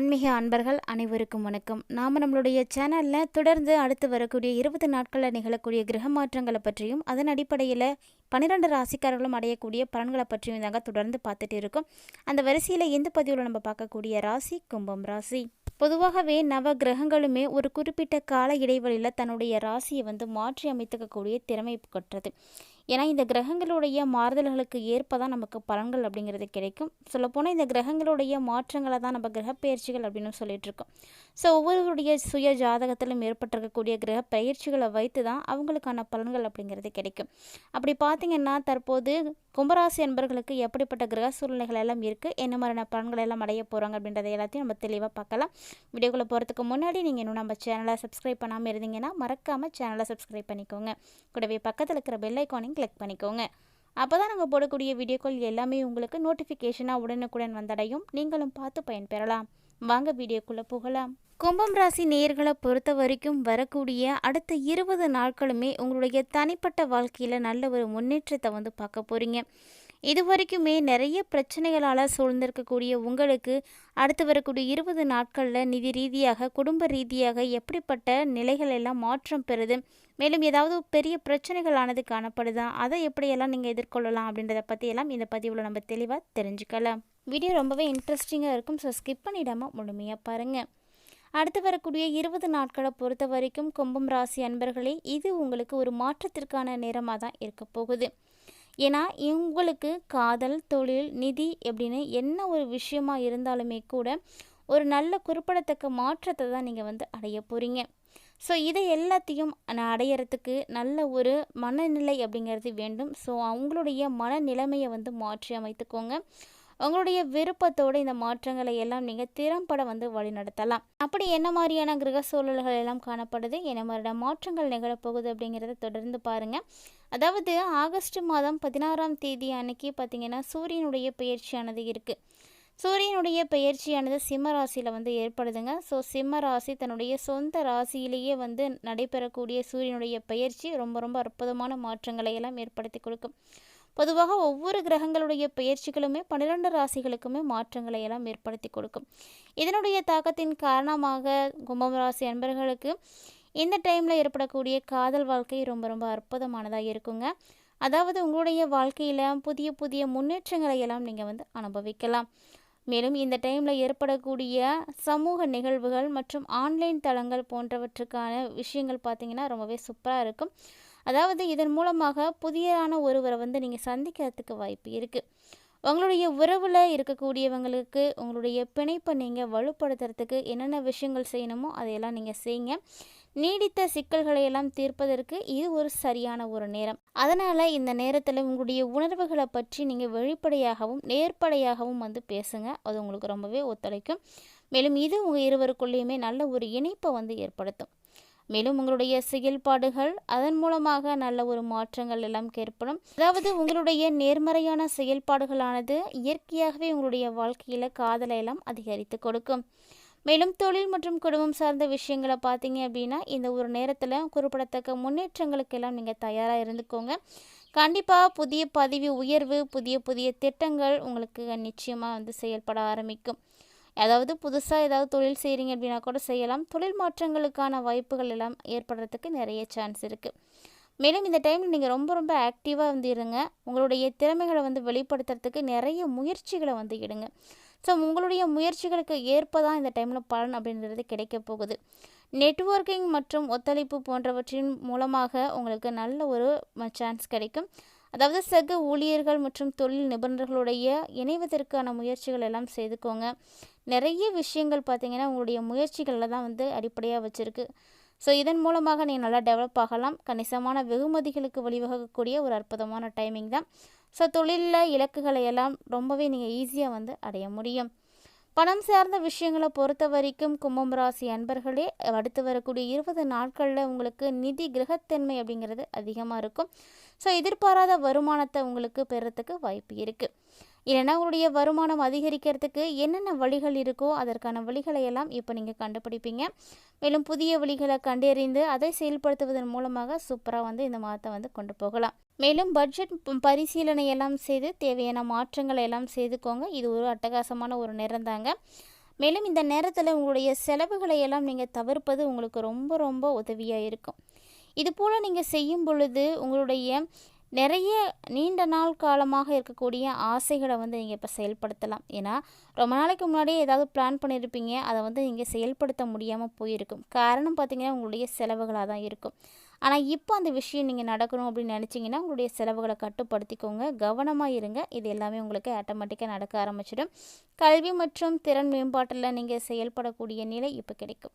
ஆன்மீக அன்பர்கள் அனைவருக்கும் வணக்கம். நாம் நம்மளுடைய சேனலில் தொடர்ந்து அடுத்து வரக்கூடிய இருபது நாட்களில் நிகழக்கூடிய கிரக மாற்றங்களை பற்றியும் அதன் அடிப்படையில் பன்னிரெண்டு ராசிக்காரர்களும் அடையக்கூடிய பலன்களை பற்றியும் தாங்க தொடர்ந்து பார்த்துட்டு இருக்கோம். அந்த வரிசையில் இந்த பதிவில் நம்ம பார்க்கக்கூடிய ராசி கும்பம் ராசி. பொதுவாகவே நவ கிரகங்களுமே ஒரு குறிப்பிட்ட கால இடைவெளியில் தன்னுடைய ராசியை வந்து மாற்றி அமைத்துக்கக்கூடிய திறமை கொற்றது ஏன்னா இந்த கிரகங்களுடைய மாறுதல்களுக்கு ஏற்ப தான் நமக்கு பலன்கள் அப்படிங்கிறது கிடைக்கும். சொல்லப்போனால் இந்த கிரகங்களுடைய மாற்றங்களை தான் நம்ம கிரகப்பெயர்ச்சிகள் அப்படின்னு சொல்லிகிட்ருக்கோம் இருக்கோம் ஸோ ஒவ்வொருவருடைய சுய ஜாதகத்திலும் ஏற்பட்டிருக்கக்கூடிய கிரக பயிற்சிகளை வைத்து தான் அவங்களுக்கான பலன்கள் அப்படிங்கிறது கிடைக்கும். அப்படி பார்த்தீங்கன்னா தற்போது கும்பராசி என்பர்களுக்கு எப்படிப்பட்ட கிரக சூழ்நிலைகள் எல்லாம் இருக்குது என்ன மாதிரியான பலன்கள் எல்லாம் அடைய போகிறாங்க அப்படின்றத எல்லாத்தையும் நம்ம தெளிவாக பார்க்கலாம். வீடியோக்குள்ளே போகிறதுக்கு முன்னாடி நீங்கள் இன்னும் நம்ம சேனலை சப்ஸ்கிரைப் பண்ணாமல் இருந்தீங்கன்னா மறக்காமல் சேனலை சப்ஸ்கிரைப் பண்ணிக்கோங்க. கூடவே பக்கத்தில் இருக்கிற பெல் பட்டனையும் கிளிக் பண்ணிக்கோங்க. அப்போ தான் நாங்கள் போடக்கூடிய வீடியோக்கள் எல்லாமே உங்களுக்கு நோட்டிஃபிகேஷனாக உடனுக்குடன் வந்தடையும். நீங்களும் பார்த்து பயன்பெறலாம். வாங்க வீடியோக்குள்ளே போகலாம். கும்பம் ராசி நேர்களை பொறுத்த வரைக்கும் வரக்கூடிய அடுத்த இருபது நாட்களுமே உங்களுடைய தனிப்பட்ட வாழ்க்கையில் நல்ல ஒரு முன்னேற்றத்தை வந்து பார்க்க போகிறீங்க இது வரைக்குமே நிறைய பிரச்சனைகளால் சூழ்ந்திருக்கக்கூடிய உங்களுக்கு அடுத்து வரக்கூடிய இருபது நாட்களில் நிதி ரீதியாக குடும்ப ரீதியாக எப்படிப்பட்ட நிலைகள் எல்லாம் மாற்றம் பெறுது? மேலும் ஏதாவது பெரிய பிரச்சனைகளானது காணப்படுதா? அதை எப்படியெல்லாம் நீங்கள் எதிர்கொள்ளலாம் அப்படின்றத பற்றியெல்லாம் இந்த பதிவில் நம்ம தெளிவாக தெரிஞ்சுக்கலாம். வீடியோ ரொம்பவே இன்ட்ரெஸ்டிங்காக இருக்கும். ஸோ ஸ்கிப் பண்ணிடாமல் முழுமையாக பாருங்கள் அடுத்து வரக்கூடிய இருபது நாட்களை பொறுத்த வரைக்கும் கும்பம் ராசி அன்பர்களே இது உங்களுக்கு ஒரு மாற்றத்திற்கான நேரமாக தான் இருக்க போகுது. ஏன்னா இவங்களுக்கு காதல் தொழில் நிதி எப்படின்னு என்ன ஒரு விஷயமா இருந்தாலுமே கூட ஒரு நல்ல குறிப்பிடத்தக்க மாற்றத்தை தான் நீங்கள் வந்து அடைய போகிறீங்க ஸோ இதை எல்லாத்தையும் நான் அடையிறதுக்கு நல்ல ஒரு மனநிலை அப்படிங்கிறது வேண்டும். ஸோ அவங்களுடைய மனநிலைமையை வந்து மாற்றி அமைத்துக்கோங்க. உங்களுடைய விருப்பத்தோடு இந்த மாற்றங்களை எல்லாம் நீங்கள் திறம்பட வந்து வழிநடத்தலாம். அப்படி என்ன மாதிரியான கிரக சூழல்கள் எல்லாம் காணப்படுது? என்ன மாதிரியான மாற்றங்கள் நிகழப்போகுது அப்படிங்கிறத தொடர்ந்து பாருங்கள் அதாவது ஆகஸ்ட் மாதம் பதினாறாம் தேதி அன்னைக்கு பார்த்திங்கன்னா சூரியனுடைய பயிற்சியானது இருக்குது சூரியனுடைய பயிற்சியானது சிம்ம ராசியில் வந்து ஏற்படுதுங்க. ஸோ சிம்ம ராசி தன்னுடைய சொந்த ராசியிலேயே வந்து நடைபெறக்கூடிய சூரியனுடைய பயிற்சி ரொம்ப ரொம்ப அற்புதமான மாற்றங்களை எல்லாம் ஏற்படுத்தி கொடுக்கும். பொதுவாக ஒவ்வொரு கிரகங்களுடைய பயிற்சிகளுமே பன்னிரெண்டு ராசிகளுக்குமே மாற்றங்களை எல்லாம் ஏற்படுத்தி கொடுக்கும். இதனுடைய தாக்கத்தின் காரணமாக கும்பம் ராசி அன்பர்களுக்கு இந்த டைமில் ஏற்படக்கூடிய காதல் வாழ்க்கை ரொம்ப ரொம்ப அற்புதமானதாக இருக்குங்க. அதாவது உங்களுடைய வாழ்க்கையில் புதிய புதிய முன்னேற்றங்களை எல்லாம் நீங்கள் வந்து அனுபவிக்கலாம். மேலும் இந்த டைமில் ஏற்படக்கூடிய சமூக நிகழ்வுகள் மற்றும் ஆன்லைன் தளங்கள் போன்றவற்றுக்கான விஷயங்கள் பார்த்திங்கன்னா ரொம்பவே சூப்பராக இருக்கும். அதாவது இதன் மூலமாக புதியரான ஒருவரை வந்து நீங்கள் சந்திக்கிறதுக்கு வாய்ப்பு இருக்குது உங்களுடைய உறவில் இருக்கக்கூடியவங்களுக்கு உங்களுடைய பிணைப்பை நீங்கள் வலுப்படுத்துறதுக்கு என்னென்ன விஷயங்கள் செய்யணுமோ அதையெல்லாம் நீங்கள் செய்யுங்க. நீடித்த சிக்கல்களை எல்லாம் தீர்ப்பதற்கு இது ஒரு சரியான ஒரு நேரம். அதனால் இந்த நேரத்தில் உங்களுடைய உணர்வுகளை பற்றி நீங்கள் வெளிப்படையாகவும் நேர்ப்படையாகவும் வந்து பேசுங்க. அது உங்களுக்கு ரொம்பவே ஒத்துழைக்கும். மேலும் இது உங்கள் இருவருக்குள்ளேயுமே நல்ல ஒரு இணைப்பை வந்து ஏற்படுத்தும். மேலும் உங்களுடைய செயல்பாடுகள் அதன் மூலமாக நல்ல ஒரு மாற்றங்கள் எல்லாம் ஏற்படும். அதாவது உங்களுடைய நேர்மறையான செயல்பாடுகளானது இயற்கையாகவே உங்களுடைய வாழ்க்கையில் காதலை எல்லாம் அதிகரித்து கொடுக்கும். மேலும் தொழில் மற்றும் குடும்பம் சார்ந்த விஷயங்களை பார்த்தீங்க அப்படின்னா இந்த ஒரு நேரத்தில் குறிப்பிடத்தக்க முன்னேற்றங்களுக்கெல்லாம் நீங்கள் தயாராக இருந்துக்கோங்க. கண்டிப்பாக புதிய பதவி உயர்வு புதிய புதிய திட்டங்கள் உங்களுக்கு நிச்சயமாக வந்து செயல்பட ஆரம்பிக்கும். அதாவது புதுசாக ஏதாவது தொழில் செய்கிறீங்க அப்படின்னா கூட செய்யலாம். தொழில் மாற்றங்களுக்கான வாய்ப்புகள் எல்லாம் ஏற்படுறதுக்கு நிறைய சான்ஸ் இருக்குது மேலும் இந்த டைமில் நீங்கள் ரொம்ப ரொம்ப ஆக்டிவாக வந்து இருங்க. உங்களுடைய திறமைகளை வந்து வெளிப்படுத்துறதுக்கு நிறைய முயற்சிகளை வந்து இடுங்க ஸோ உங்களுடைய முயற்சிகளுக்கு ஏற்ப தான் இந்த டைமில் பலன் அப்படின்றது கிடைக்க போகுது. நெட்ஒர்க்கிங் மற்றும் ஒத்துழைப்பு போன்றவற்றின் மூலமாக உங்களுக்கு நல்ல ஒரு சான்ஸ் கிடைக்கும். அதாவது சக ஊழியர்கள் மற்றும் தொழில் நிபுணர்களுடைய இணைவதற்கான முயற்சிகள் எல்லாம் செய்துக்கோங்க. நிறைய விஷயங்கள் பார்த்திங்கன்னா உங்களுடைய முயற்சிகளில் தான் வந்து அடிப்படையாக வச்சுருக்கு. ஸோ இதன் மூலமாக நீங்கள் நல்லா டெவலப் ஆகலாம். கணிசமான வெகுமதிகளுக்கு வழிவகுக்கக்கூடிய ஒரு அற்புதமான டைமிங் தான். ஸோ தொழிலில் இலக்குகளை எல்லாம் ரொம்பவே நீங்கள் ஈஸியாக வந்து அடைய முடியும். பணம் சார்ந்த விஷயங்களை பொறுத்த வரைக்கும் கும்பம் ராசி அன்பர்களே அடுத்து வரக்கூடிய இருபது நாட்களில் உங்களுக்கு நிதி கிரகத்தன்மை அப்படிங்கிறது அதிகமாக இருக்கும். ஸோ எதிர்பாராத வருமானத்தை உங்களுக்கு பெறத்துக்கு வாய்ப்பு இருக்குது இல்லைன்னா உங்களுடைய வருமானம் அதிகரிக்கிறதுக்கு என்னென்ன வழிகள் இருக்கோ அதற்கான வழிகளை எல்லாம் இப்போ நீங்கள் கண்டுபிடிப்பீங்க. மேலும் புதிய வழிகளை கண்டறிந்து அதை செயல்படுத்துவதன் மூலமாக சூப்பராக வந்து இந்த மாதத்தை வந்து கொண்டு போகலாம். மேலும் பட்ஜெட் பரிசீலனை எல்லாம் செய்து தேவையான மாற்றங்களை எல்லாம் செய்துக்கோங்க. இது ஒரு அட்டகாசமான ஒரு நேரம் தாங்க மேலும் இந்த நேரத்தில் உங்களுடைய செலவுகளை எல்லாம் நீங்கள் தவிர்ப்பது உங்களுக்கு ரொம்ப ரொம்ப உதவியாக இருக்கும். இது போல் நீங்கள் செய்யும் பொழுது உங்களுடைய நிறைய நீண்ட நாள் காலமாக இருக்கக்கூடிய ஆசைகளை வந்து நீங்கள் இப்போ செயல்படுத்தலாம். ஏன்னா ரொம்ப நாளைக்கு முன்னாடியே ஏதாவது பிளான் பண்ணியிருப்பீங்க அதை வந்து நீங்கள் செயல்படுத்த முடியாமல் போயிருக்கும். காரணம் பார்த்தீங்கன்னா உங்களுடைய செலவுகளாக தான் இருக்கும். ஆனால் இப்போ அந்த விஷயம் நீங்கள் நடக்கணும் அப்படின்னு நினச்சிங்கன்னா உங்களுடைய செலவுகளை கட்டுப்படுத்திக்கோங்க. கவனமாக இருங்க. இது எல்லாமே உங்களுக்கு ஆட்டோமேட்டிக்காக நடக்க ஆரம்பிச்சிடும். கல்வி மற்றும் திறன் மேம்பாட்டில் நீங்கள் செயல்படக்கூடிய நிலை இப்போ கிடைக்கும்.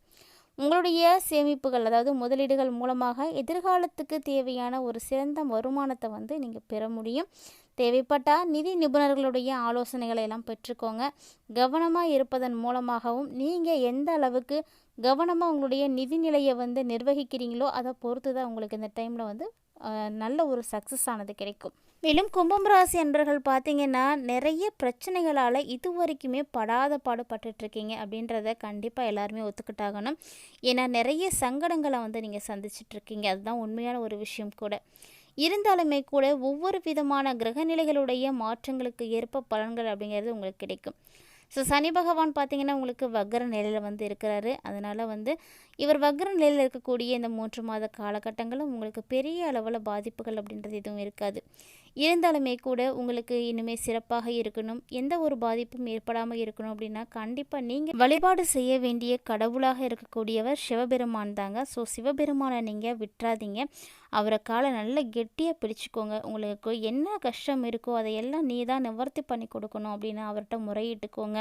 உங்களுடைய சேமிப்புகள் அதாவது முதலீடுகள் மூலமாக எதிர்காலத்துக்கு தேவையான ஒரு சிறந்த வருமானத்தை வந்து நீங்கள் பெற முடியும். தேவைப்பட்டால் நிதி நிபுணர்களுடைய ஆலோசனைகளை எல்லாம் பெற்றுக்கோங்க. கவனமாக இருப்பதன் மூலமாகவும் நீங்கள் எந்த அளவுக்கு கவனமாக உங்களுடைய நிதி நிலையை வந்து நிர்வகிக்கிறீங்களோ அதை பொறுத்து தான் உங்களுக்கு இந்த டைமில் வந்து நல்ல ஒரு சக்ஸஸ் ஆனது கிடைக்கும். மேலும் கும்பம் ராசி அன்பர்கள் பார்த்தீங்கன்னா நிறைய பிரச்சனைகளால் இது வரைக்குமே படாத பாடுபட்டுட்ருக்கீங்க அப்படின்றத கண்டிப்பாக எல்லாருமே ஒத்துக்கிட்டாகணும். ஏன்னா நிறைய சங்கடங்களை வந்து நீங்கள் சந்திச்சிட்ருக்கீங்க. அதுதான் உண்மையான ஒரு விஷயம் கூட. இருந்தாலுமே கூட ஒவ்வொரு விதமான கிரகநிலைகளுடைய மாற்றங்களுக்கு ஏற்ப பலன்கள் அப்படிங்கிறது உங்களுக்கு கிடைக்கும். ஸோ சனி பகவான் பார்த்திங்கன்னா உங்களுக்கு வக்ர நிலையில் வந்து இருக்கிறாரு. அதனால் வந்து இவர் வக்ர நிலையில் இருக்கக்கூடிய இந்த மூன்று மாத காலகட்டங்களும் உங்களுக்கு பெரிய அளவில் பாதிப்புகள் அப்படின்றது எதுவும் இருக்காது. இருந்தாலுமே கூட உங்களுக்கு இனிமேல் சிறப்பாக இருக்கணும். எந்த ஒரு பாதிப்பும் ஏற்படாமல் இருக்கணும் அப்படின்னா கண்டிப்பாக நீங்கள் வழிபாடு செய்ய வேண்டிய கடவுளாக இருக்கக்கூடியவர் சிவபெருமான் தாங்க. ஸோ சிவபெருமானை நீங்கள் விட்டுறாதீங்க. அவரை காலை நல்லா கெட்டியாக பிடிச்சிக்கோங்க. உங்களுக்கு என்ன கஷ்டம் இருக்கோ அதையெல்லாம் நீ தான் நிவர்த்தி பண்ணி கொடுக்கணும் அப்படின்னு அவர்கிட்ட முறையிட்டுக்கோங்க.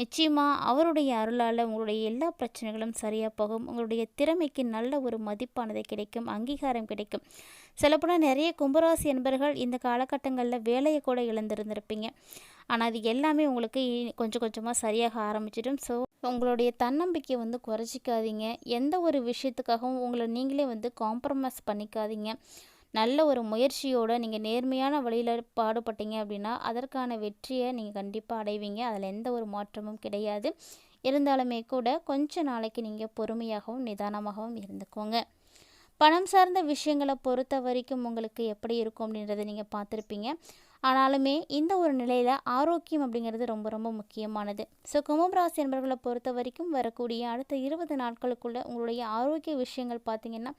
நிச்சயமாக அவருடைய அருளால் உங்களுடைய எல்லா பிரச்சனைகளும் சரியாக போகும். உங்களுடைய திறமைக்கு நல்ல ஒரு மதிப்பானது கிடைக்கும் அங்கீகாரம் கிடைக்கும். சொல்லப்போனால் நிறைய கும்பராசி என்பர்கள் இந்த காலகட்டங்களில் வேலையை கூட இழந்திருந்திருப்பீங்க. ஆனால் அது எல்லாமே உங்களுக்கு கொஞ்சம் கொஞ்சமாக சரியாக ஆரம்பிச்சிடும். ஸோ உங்களுடைய தன்னம்பிக்கையை வந்து குறைச்சிக்காதீங்க. எந்த ஒரு விஷயத்துக்காகவும் உங்களை நீங்களே வந்து காம்ப்ரமைஸ் பண்ணிக்காதீங்க. நல்ல ஒரு முயற்சியோடு நீங்கள் நேர்மையான வழியில் பாடுபட்டீங்க அப்படின்னா அதற்கான வெற்றியை நீங்கள் கண்டிப்பாக அடைவீங்க. அதில் எந்த ஒரு மாற்றமும் கிடையாது. இருந்தாலுமே கூட கொஞ்ச நாளைக்கு நீங்கள் பொறுமையாகவும் நிதானமாகவும் இருந்துக்கோங்க. பணம் சார்ந்த விஷயங்களை பொறுத்த வரைக்கும் உங்களுக்கு எப்படி இருக்கும் அப்படின்றத நீங்கள் பார்த்துருப்பீங்க. ஆனாலுமே இந்த ஒரு நிலையில் ஆரோக்கியம் அப்படிங்கிறது ரொம்ப ரொம்ப முக்கியமானது. ஸோ கும்பம் ராசி என்பர்களை பொறுத்த வரைக்கும் வரக்கூடிய அடுத்த இருபது நாட்களுக்குள்ளே உங்களுடைய ஆரோக்கிய விஷயங்கள் பார்த்திங்கன்னா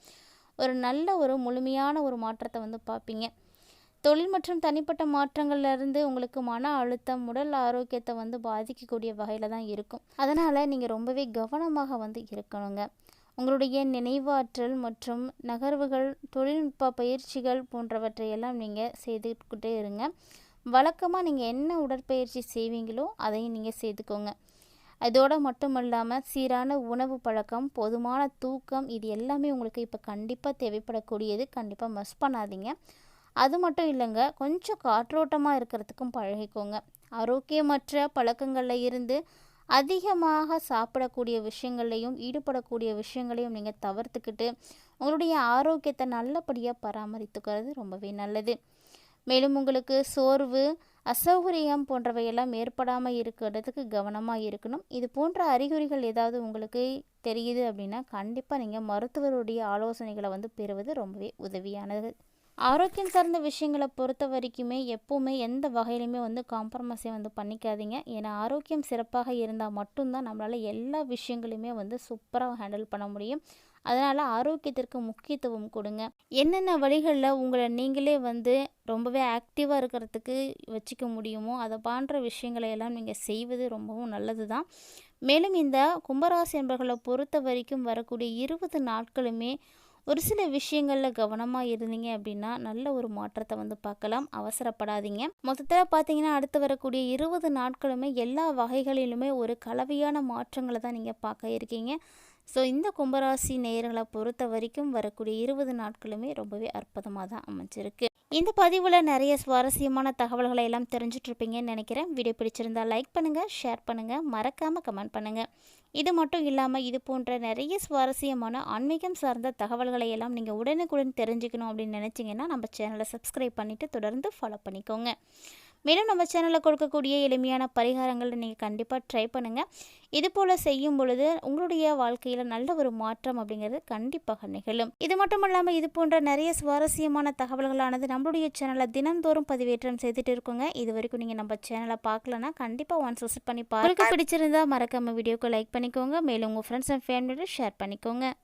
ஒரு நல்ல ஒரு முழுமையான ஒரு மாற்றத்தை வந்து பார்ப்பீங்க. தொழில் மற்றும் தனிப்பட்ட மாற்றங்கள்லேருந்து உங்களுக்கு மன அழுத்தம் உடல் ஆரோக்கியத்தை வந்து பாதிக்கக்கூடிய வகையில் தான் இருக்கும். அதனால் நீங்கள் ரொம்பவே கவனமாக வந்து இருக்கணுங்க. உங்களுடைய நினைவாற்றல் மற்றும் நகர்வுகள் தொழில்நுட்ப பயிற்சிகள் போன்றவற்றையெல்லாம் நீங்கள் செய்துக்கிட்டே இருங்க. வழக்கமாக நீங்கள் என்ன உடற்பயிற்சி செய்வீங்களோ அதையும் நீங்கள் செய்துக்கோங்க. அதோடு மட்டும் இல்லாமல் சீரான உணவு பழக்கம் போதுமான தூக்கம் இது எல்லாமே உங்களுக்கு இப்போ கண்டிப்பாக தேவைப்படக்கூடியது. கண்டிப்பாக மிஸ் பண்ணாதீங்க. அது மட்டும் இல்லைங்க கொஞ்சம் காற்றோட்டமாக இருக்கிறதுக்கும் பழகிக்கோங்க. ஆரோக்கியமற்ற பழக்கங்களில் இருந்து அதிகமாக சாப்பிடக்கூடிய விஷயங்கள்லையும் ஈடுபடக்கூடிய விஷயங்களையும் நீங்கள் தவிர்த்துக்கிட்டு உங்களுடைய ஆரோக்கியத்தை நல்லபடியாக பராமரித்துக்கிறது ரொம்பவே நல்லது. மேலும் உங்களுக்கு சோர்வு அசௌகரியம் போன்றவையெல்லாம் ஏற்படாமல் இருக்கிறதுக்கு கவனமாக இருக்கணும். இது போன்ற அறிகுறிகள் ஏதாவது உங்களுக்கு தெரியுது அப்படின்னா கண்டிப்பாக நீங்கள் மருத்துவருடைய ஆலோசனைகளை வந்து பெறுவது ரொம்பவே உதவியானது. ஆரோக்கியம் சார்ந்த விஷயங்களை பொறுத்த வரைக்குமே எப்போவுமே எந்த வகையிலுமே வந்து காம்ப்ரமைஸை வந்து பண்ணிக்காதீங்க. ஏன்னா ஆரோக்கியம் சிறப்பாக இருந்தால் மட்டும்தான் நம்மளால் எல்லா விஷயங்களையுமே வந்து சூப்பராக ஹேண்டில் பண்ண முடியும். அதனால் ஆரோக்கியத்திற்கு முக்கியத்துவம் கொடுங்க. என்னென்ன வழிகளில் உங்களை நீங்களே வந்து ரொம்பவே ஆக்டிவாக இருக்கிறதுக்கு வச்சுக்க முடியுமோ அதை போன்ற விஷயங்களை எல்லாம் நீங்கள் செய்வது ரொம்பவும் நல்லது தான் மேலும் இந்த கும்பராசி என்பர்களை பொறுத்த வரைக்கும் வரக்கூடிய இருபது நாட்களுமே ஒரு சில விஷயங்களில் கவனமாக இருந்தீங்க அப்படின்னா நல்ல ஒரு மாற்றத்தை வந்து பார்க்கலாம். அவசரப்படாதீங்க. மொத்தத்தில் பார்த்தீங்கன்னா அடுத்து வரக்கூடிய இருபது நாட்களுமே எல்லா வகைகளிலுமே ஒரு கலவையான மாற்றங்களை தான் நீங்கள் பார்க்க இருக்கீங்க. ஸோ இந்த கும்பராசி நேர்களை பொறுத்த வரைக்கும் வரக்கூடிய இருபது நாட்களுமே ரொம்பவே அற்புதமாக தான் அமைஞ்சிருக்கு. இந்த பதிவில் நிறைய சுவாரஸ்யமான தகவல்களை எல்லாம் தெரிஞ்சிட்ருப்பீங்கன்னு நினைக்கிறேன். வீடியோ பிடிச்சிருந்தால் லைக் பண்ணுங்கள் ஷேர் பண்ணுங்கள் மறக்காமல் கமெண்ட் பண்ணுங்கள் இது மட்டும் இல்லாமல் இது போன்ற நிறைய சுவாரஸ்யமான ஆன்மீகம் சார்ந்த தகவல்களை எல்லாம் நீங்கள் உடனுக்குடன் தெரிஞ்சுக்கணும் அப்படின்னு நினச்சிங்கன்னா நம்ம சேனலை சப்ஸ்கிரைப் பண்ணிவிட்டு தொடர்ந்து ஃபாலோ பண்ணிக்கோங்க. மேலும் நம்ம சேனலில் கொடுக்கக்கூடிய எளிமையான பரிகாரங்களை நீங்கள் கண்டிப்பாக ட்ரை பண்ணுங்கள் இது போல் செய்யும் பொழுது உங்களுடைய வாழ்க்கையில் நல்ல ஒரு மாற்றம் அப்படிங்கிறது கண்டிப்பாக நிகழும். இது மட்டும் இல்லாமல் இது போன்ற நிறைய சுவாரஸ்யமான தகவல்களானது நம்மளுடைய சேனலில் தினந்தோறும் பதிவேற்றம் செய்துட்டு இருக்கோங்க. இது வரைக்கும் நீங்கள் நம்ம சேனலை பார்க்கலன்னா கண்டிப்பாக ஒன்ஸ் விசிட் பண்ணி பாருங்க. பிடிச்சிருந்தா மறக்காம வீடியோக்கு லைக் பண்ணிக்கோங்க. மேலும் உங்கள் ஃப்ரெண்ட்ஸ் அண்ட் ஃபேமிலியோட ஷேர் பண்ணிக்கோங்க.